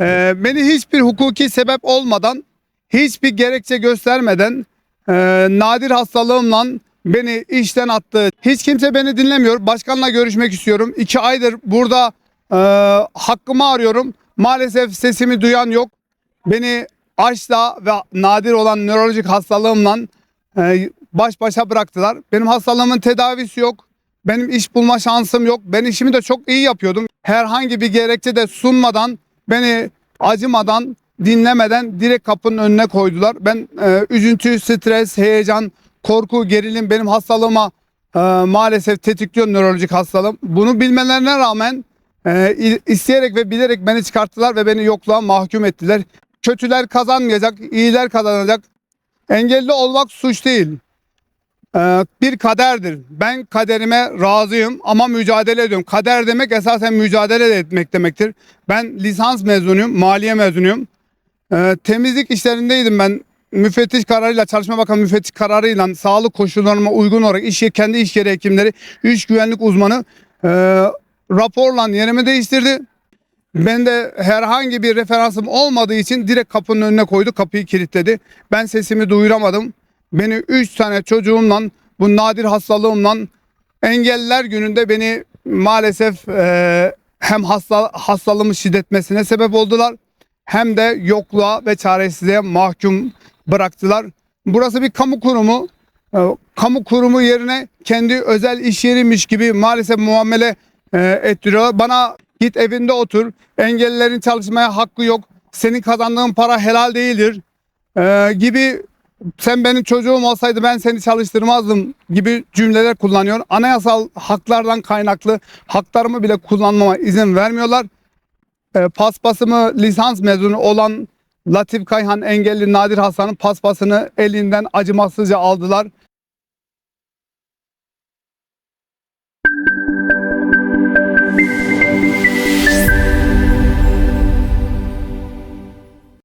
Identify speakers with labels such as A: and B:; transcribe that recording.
A: Ee, beni hiçbir hukuki sebep olmadan, hiçbir gerekçe göstermeden e, nadir hastalığımla beni işten attı. Hiç kimse beni dinlemiyor. Başkanla görüşmek istiyorum. İki aydır burada e, hakkımı arıyorum. Maalesef sesimi duyan yok. Beni açla ve nadir olan nörolojik hastalığımla e, baş başa bıraktılar. Benim hastalığımın tedavisi yok. Benim iş bulma şansım yok. Ben işimi de çok iyi yapıyordum. Herhangi bir gerekçe de sunmadan beni acımadan dinlemeden direkt kapının önüne koydular. Ben e, üzüntü, stres, heyecan, korku, gerilim benim hastalığıma e, maalesef tetikliyor nörolojik hastalığım. Bunu bilmelerine rağmen e, isteyerek ve bilerek beni çıkarttılar ve beni yokluğa mahkum ettiler. Kötüler kazanmayacak, iyiler kazanacak. Engelli olmak suç değil. Ee, bir kaderdir. Ben kaderime razıyım ama mücadele ediyorum. Kader demek esasen mücadele etmek demektir. Ben lisans mezunuyum, maliye mezunuyum. Ee, temizlik işlerindeydim ben. Müfettiş kararıyla, Çalışma Bakanı müfettiş kararıyla sağlık koşullarıma uygun olarak iş kendi iş yeri hekimleri, iş güvenlik uzmanı e, raporla yerimi değiştirdi. Ben de herhangi bir referansım olmadığı için direkt kapının önüne koydu, kapıyı kilitledi. Ben sesimi duyuramadım. Beni 3 tane çocuğumla, bu nadir hastalığımla engelliler gününde beni maalesef e, hem hasta, hastalığımın şiddetmesine sebep oldular hem de yokluğa ve çaresizliğe mahkum bıraktılar. Burası bir kamu kurumu. E, kamu kurumu yerine kendi özel iş yeriymiş gibi maalesef muamele e, ettiriyorlar. Bana git evinde otur. Engellilerin çalışmaya hakkı yok. Senin kazandığın para helal değildir. e, gibi sen benim çocuğum olsaydı ben seni çalıştırmazdım gibi cümleler kullanıyor. Anayasal haklardan kaynaklı haklarımı bile kullanmama izin vermiyorlar. E, paspasımı lisans mezunu olan Latif Kayhan engelli Nadir Hasan'ın paspasını elinden acımasızca aldılar.